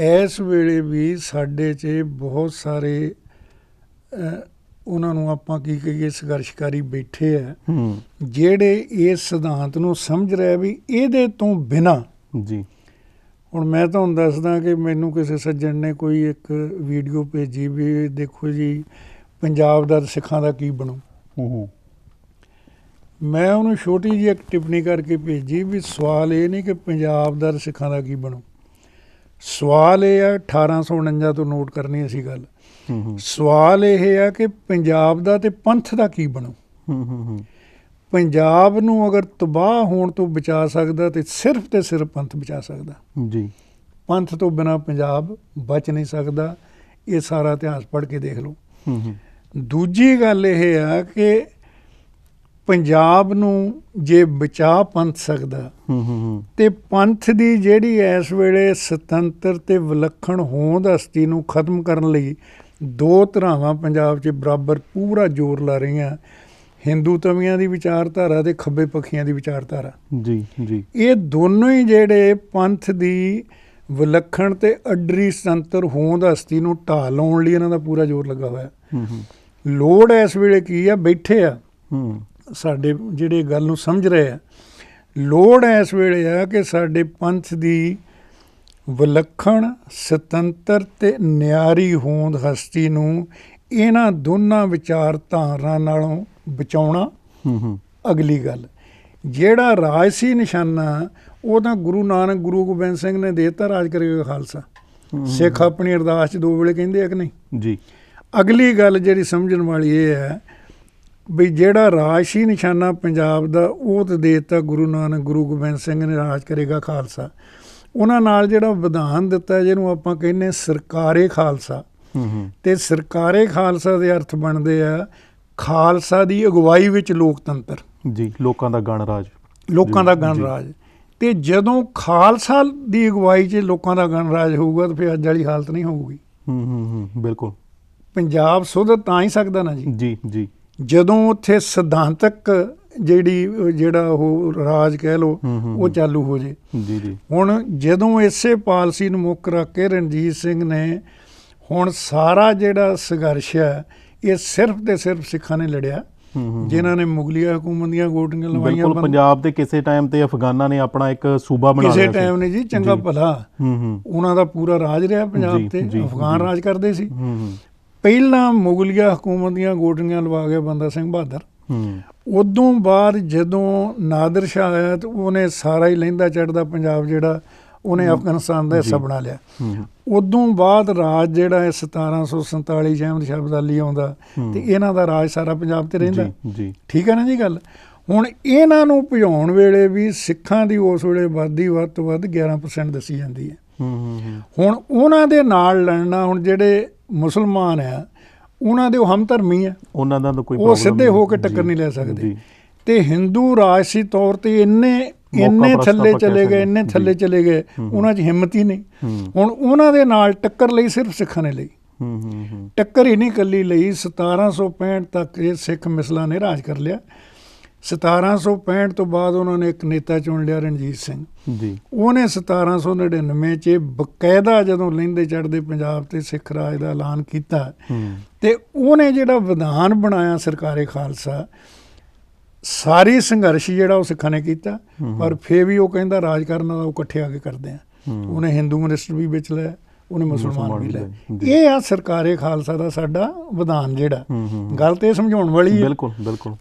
ਇਸ ਵੇਲੇ ਵੀ ਸਾਡੇ 'ਚ ਬਹੁਤ ਸਾਰੇ ਉਹਨਾਂ ਨੂੰ ਆਪਾਂ ਕੀ ਕਹੀਏ ਸੰਘਰਸ਼ਕਾਰੀ ਬੈਠੇ ਆ। ਜਿਹੜੇ ਇਸ ਸਿਧਾਂਤ ਨੂੰ ਸਮਝ ਰਹੇ ਵੀ ਇਹਦੇ ਤੋਂ ਬਿਨਾ ਜੀ। ਹੁਣ ਮੈਂ ਤੁਹਾਨੂੰ ਦੱਸਦਾ ਕਿ ਮੈਨੂੰ ਕਿਸੇ ਸੱਜਣ ਨੇ ਕੋਈ ਇੱਕ ਵੀਡੀਓ ਭੇਜੀ ਵੀ ਦੇਖੋ ਜੀ ਪੰਜਾਬ ਦਾ ਸਿੱਖਾਂ ਦਾ ਕੀ ਬਣੂ। ਹੂੰ ਮੈਂ ਉਹਨੂੰ ਛੋਟੀ ਜਿਹੀ ਇੱਕ ਟਿੱਪਣੀ ਕਰਕੇ ਭੇਜੀ ਵੀ ਸਵਾਲ ਇਹ ਨਹੀਂ ਕਿ ਪੰਜਾਬ ਦਾ ਸਿੱਖਾਂ ਦਾ ਕੀ ਬਣੂ। ਸਵਾਲ ਇਹ ਆ 1849 ਤੋਂ ਨੋਟ ਕਰਨੀ ਅਸੀਂ ਗੱਲ। ਹੂੰ ਹੂੰ। ਸਵਾਲ ਇਹ ਆ ਕਿ ਪੰਜਾਬ ਦਾ ਤੇ ਪੰਥ ਦਾ ਕੀ ਬਣੂ? ਹੂੰ ਹੂੰ ਹੂੰ। ਪੰਜਾਬ ਨੂੰ ਅਗਰ ਤਬਾਹ ਹੋਣ ਤੋਂ ਬਚਾ ਸਕਦਾ ਤੇ ਸਿਰਫ ਤੇ ਸਿਰਫ ਪੰਥ ਬਚਾ ਸਕਦਾ। ਜੀ। ਪੰਥ ਤੋਂ ਬਿਨਾ ਪੰਜਾਬ ਬਚ ਨਹੀਂ ਸਕਦਾ। ਇਹ ਸਾਰਾ ਇਤਿਹਾਸ ਪੜ੍ਹ ਕੇ ਦੇਖ ਲਓ। ਹੂੰ ਹੂੰ। ਦੂਜੀ ਗੱਲ ਇਹ ਆ ਕਿ ਪੰਜਾਬ ਨੂੰ ਜੇ ਬਚਾ ਪੰਥ ਸਕਦਾ ਹੂੰ ਹੂੰ ਹੂੰ। ਤੇ ਪੰਥ ਦੀ ਜਿਹੜੀ ਇਸ ਵੇਲੇ ਸੁਤੰਤਰ ਤੇ ਵਿਲੱਖਣ ਹੋਂਦ ਹਸਤੀ ਨੂੰ ਖਤਮ ਕਰਨ ਲਈ ਦੋ ਧਰਾਵਾਂ ਪੰਜਾਬ 'ਚ ਬਰਾਬਰ ਪੂਰਾ ਜ਼ੋਰ ਲਾ ਰਹੀਆਂ ਹਿੰਦੂ ਤਵੀਆਂ ਦੀ ਵਿਚਾਰਧਾਰਾ ਤੇ ਖੱਬੇ ਪੱਖੀਆਂ ਦੀ ਵਿਚਾਰਧਾਰਾ। ਜੀ ਜੀ। ਇਹ ਦੋਨੋਂ ਹੀ ਜਿਹੜੇ ਪੰਥ ਦੀ ਵਿਲੱਖਣ ਤੇ ਅਡਰੀ ਸੁਤੰਤਰ ਹੋਂਦ ਹਸਤੀ ਨੂੰ ਢਾਹ ਲਾਉਣ ਲਈ ਇਹਨਾਂ ਦਾ ਪੂਰਾ ਜ਼ੋਰ ਲੱਗਾ ਹੋਇਆ। ਹੂੰ ਹੂੰ। ਲੋੜ ਇਸ ਵੇਲੇ ਕੀ ਆ? ਬੈਠੇ ਆ। ਹੂੰ। ਸਾਡੇ ਜਿਹੜੇ ਗੱਲ ਨੂੰ ਸਮਝ ਰਹੇ ਆ ਲੋੜ ਇਸ ਵੇਲੇ ਆ ਕਿ ਸਾਡੇ ਪੰਥ ਦੀ ਵਿਲੱਖਣ ਸੁਤੰਤਰ ਤੇ ਨਿਆਰੀ ਹੋਂਦ ਹਸਤੀ ਨੂੰ ਇਹਨਾਂ ਦੋਨਾਂ ਵਿਚਾਰਧਾਰਾਂ ਨਾਲੋਂ ਬਚਾਉਣਾ ਹੂੰ ਹੂੰ। ਅਗਲੀ ਗੱਲ। ਜਿਹੜਾ ਰਾਜਸੀ ਨਿਸ਼ਾਨਾ ਉਹ ਤਾਂ ਗੁਰੂ ਨਾਨਕ ਗੁਰੂ ਗੋਬਿੰਦ ਸਿੰਘ ਨੇ ਦੇਤਾ ਰਾਜ ਕਰੇਗਾ ਖਾਲਸਾ। ਹੂੰ। ਸਿੱਖ ਆਪਣੀ ਅਰਦਾਸ 'ਚ ਦੋ ਵੇਲੇ ਕਹਿੰਦੇ ਆ ਕਿ ਨਹੀਂ? ਜੀ। ਅਗਲੀ ਗੱਲ ਜਿਹੜੀ ਸਮਝਣ ਵਾਲੀ ਇਹ ਹੈ ਵੀ ਜਿਹੜਾ ਰਾਜਸੀ ਨਿਸ਼ਾਨਾ ਪੰਜਾਬ ਦਾ ਉਹ ਤੇ ਦੇਤਾ ਗੁਰੂ ਨਾਨਕ ਗੁਰੂ ਗੋਬਿੰਦ ਸਿੰਘ ਨੇ ਰਾਜ ਕਰੇਗਾ ਖਾਲਸਾ। ਉਹਨਾਂ ਨਾਲ ਜਿਹੜਾ ਵਿਧਾਨ ਦਿੱਤਾ ਜਿਹਨੂੰ ਆਪਾਂ ਕਹਿੰਦੇ ਸਰਕਾਰੇ ਖਾਲਸਾ। ਹੂੰ ਹੂੰ। ਤੇ ਸਰਕਾਰੇ ਖਾਲਸਾ ਦੇ ਅਰਥ ਬਣਦੇ ਆ ਖਾਲਸਾ ਦੀ ਅਗਵਾਈ ਵਿੱਚ ਲੋਕਤੰਤਰ। ਜੀ ਲੋਕਾਂ ਦਾ ਗਣਰਾਜ। ਲੋਕਾਂ ਦਾ। ਗਣਰਾਜ। ਤੇ ਜਦੋਂ ਖਾਲਸਾ ਦੀ ਅਗਵਾਈ 'ਚ ਲੋਕਾਂ ਦਾ ਗਣਰਾਜ ਹੋਊਗਾ ਤਾਂ ਫਿਰ ਅੱਜ ਵਾਲੀ ਹਾਲਤ ਨਹੀਂ ਹੋਊਗੀ। ਹੂੰ ਹੂੰ ਹੂੰ ਬਿਲਕੁਲ। ਪੰਜਾਬ ਸੁਧਰ ਤਾਂ ਹੀ ਸਕਦਾ ਨਾ ਜੀ। ਜੀ ਜੀ। ਜਦੋਂ ਉੱਥੇ ਸਿਧਾਂਤਕ ਜਿਹੜੀ ਜਿਹੜਾ ਉਹ ਰਾਜ ਕਹਿ ਲੋ ਉਹ। ਚਾਲੂ ਹੋ ਜੇ। ਜੀ ਜੀ। ਹੁਣ ਜਦੋਂ ਇਸੇ ਪਾਲਿਸੀ ਨੂੰ ਮੁੱਖ ਰੱਖ ਕੇ ਰਣਜੀਤ ਸਿੰਘ ਨੇ ਹੁਣ ਸਾਰਾ ਜਿਹੜਾ ਸੰਘਰਸ਼ ਹੈ ਇਹ ਸਿਰਫ ਤੇ ਸਿਰਫ ਸਿੱਖਾਂ ਨੇ ਲੜਿਆ। ਜਿਨ੍ਹਾਂ ਨੇ ਮੁਗਲੀਆ ਹਕੂਮਤ ਦੀਆਂ ਗੋਟੀਆਂ ਲਵਾਈਆਂ ਬਿਲਕੁਲ ਪੰਜਾਬ ਦੇ ਕਿਸੇ ਟਾਈਮ ਤੇ ਅਫਗਾਨਾਂ ਨੇ ਆਪਣਾ ਇੱਕ ਸੂਬਾ ਬਣਾ ਕਿਸੇ ਲਿਆ ਸੀ। ਟਾਈਮ ਨੇ ਜੀ ਚੰਗਾ। ਭਲਾ। ਉਹਨਾਂ ਦਾ ਪੂਰਾ ਰਾਜ ਰਿਹਾ ਪੰਜਾਬ ਤੇ। ਅਫਗਾਨ। ਰਾਜ ਕਰਦੇ ਸੀ। ਹੂੰ ਹੂੰ। ਪਹਿਲਾਂ ਮੁਗਲੀਆ ਹਕੂਮਤ ਦੀਆਂ ਗੋਟੀਆਂ ਲਵਾ ਗਿਆ ਬੰਦਾ ਸਿੰਘ ਬਹਾਦਰ। ਹੂੰ। ਉਦੋਂ ਬਾਅਦ ਜਦੋਂ ਨਾਦਰ ਸ਼ਾਹ ਆਇਆ ਤੇ ਉਹਨੇ ਸਾਰਾ ਹੀ ਲਹਿੰਦਾ ਚੜਦਾ ਪੰਜਾਬ ਜਿਹੜਾ ਉਹਨੇ ਅਫਗਾਨਿਸਤਾਨ ਦਾ ਹਿੱਸਾ। ਬਣਾ ਲਿਆ। ਉਦੋਂ ਬਾਅਦ ਰਾਜ ਜਿਹੜਾ ਹੈ 1747 ਚ ਅਹਿਮਦ ਸ਼ਾਹ ਅਬਦਾਲੀ ਆਉਂਦਾ। ਤੇ ਇਹਨਾਂ ਦਾ ਰਾਜ ਸਾਰਾ ਪੰਜਾਬ ਤੇ ਰਹਿੰਦਾ। ਠੀਕ ਹੈ ਨਾ ਜੀ ਗੱਲ? ਹੁਣ ਇਹਨਾਂ ਨੂੰ ਭਜਾਉਣ ਵੇਲੇ ਵੀ ਸਿੱਖਾਂ ਦੀ ਉਸ ਵੇਲੇ ਆਬਾਦੀ ਵੱਧ ਤੋਂ ਵੱਧ 11% ਦੱਸੀ ਜਾਂਦੀ ਹੈ। ਹੂੰ ਹੂੰ ਹੂੰ। ਹੁਣ ਉਹਨਾਂ ਦੇ ਨਾਲ ਲੜਨਾ ਹੁਣ ਜਿਹੜੇ ਮੁਸਲਮਾਨ ਆ ਉਹਨਾਂ ਦੇ ਉਹ ਹਮਧਰਮੀ ਆ ਉਹਨਾਂ ਦਾ ਤਾਂ ਕੋਈ ਉਹ ਸਿੱਧੇ ਹੋ ਕੇ ਟੱਕਰ ਨਹੀਂ ਲੈ ਸਕਦੇ। ਤੇ ਹਿੰਦੂ ਰਾਜਸੀ ਤੌਰ ਤੇ ਇੰਨੇ ਇੰਨੇ ਥੱਲੇ ਚਲੇ ਗਏ ਇੰਨੇ। ਥੱਲੇ ਚਲੇ ਗਏ। ਉਹਨਾਂ 'ਚ ਹਿੰਮਤ ਹੀ ਨਹੀਂ। ਹੁਣ ਉਹਨਾਂ ਦੇ ਨਾਲ ਟੱਕਰ ਲਈ ਸਿਰਫ ਸਿੱਖਾਂ ਨੇ ਲਈ। ਟੱਕਰ ਹੀ ਨਹੀਂ ਕੱਲੀ ਲਈ 1765 ਤੱਕ ਇਹ ਸਿੱਖ ਮਿਸਲਾਂ ਨੇ ਰਾਜ ਕਰ ਲਿਆ। 1765 ਤੋਂ ਬਾਅਦ ਉਹਨਾਂ ਨੇ ਇੱਕ ਨੇਤਾ ਚੁਣ ਲਿਆ ਰਣਜੀਤ ਸਿੰਘ। ਜੀ। ਉਹਨੇ 1799 ਚ ਬਕਾਇਦਾ ਜਦੋਂ ਲਹਿੰਦੇ ਚੜ੍ਹਦੇ ਪੰਜਾਬ ਤੇ ਸਿੱਖ ਰਾਜ ਦਾ ਐਲਾਨ ਕੀਤਾ ਤੇ ਉਹਨੇ ਜਿਹੜਾ ਵਿਧਾਨ ਬਣਾਇਆ ਸਰਕਾਰੇ ਖਾਲਸਾ ਸਾਰੀ ਸੰਘਰਸ਼ ਜਿਹੜਾ ਉਹ ਸਿੱਖਾਂ ਨੇ ਕੀਤਾ। ਪਰ ਫੇਰ ਵੀ ਉਹ ਕਹਿੰਦਾ ਰਾਜ ਕਰਨ ਦਾ ਉਹ ਇਕੱਠੇ ਆ ਕੇ ਕਰਦੇ ਆ। ਉਹਨੇ ਹਿੰਦੂ ਮਿਨਿਸਟਰ ਵੀ ਵਿੱਚ ਲਿਆ ਉਹਨੇ ਮੁਸਲਮਾਨ ਵੀ ਜੀ। ਇਹ ਆ ਸਰਕਾਰੇ ਖਾਲਸਾ ਦਾ ਸਾਡਾ ਵਿਧਾਨ ਜਿਹੜਾ। ਗੱਲ ਤੇ ਇਹ ਸਮਝਾਉਣ ਵਾਲੀ ਹੈ ਬਿਲਕੁਲ ਬਿਲਕੁਲ।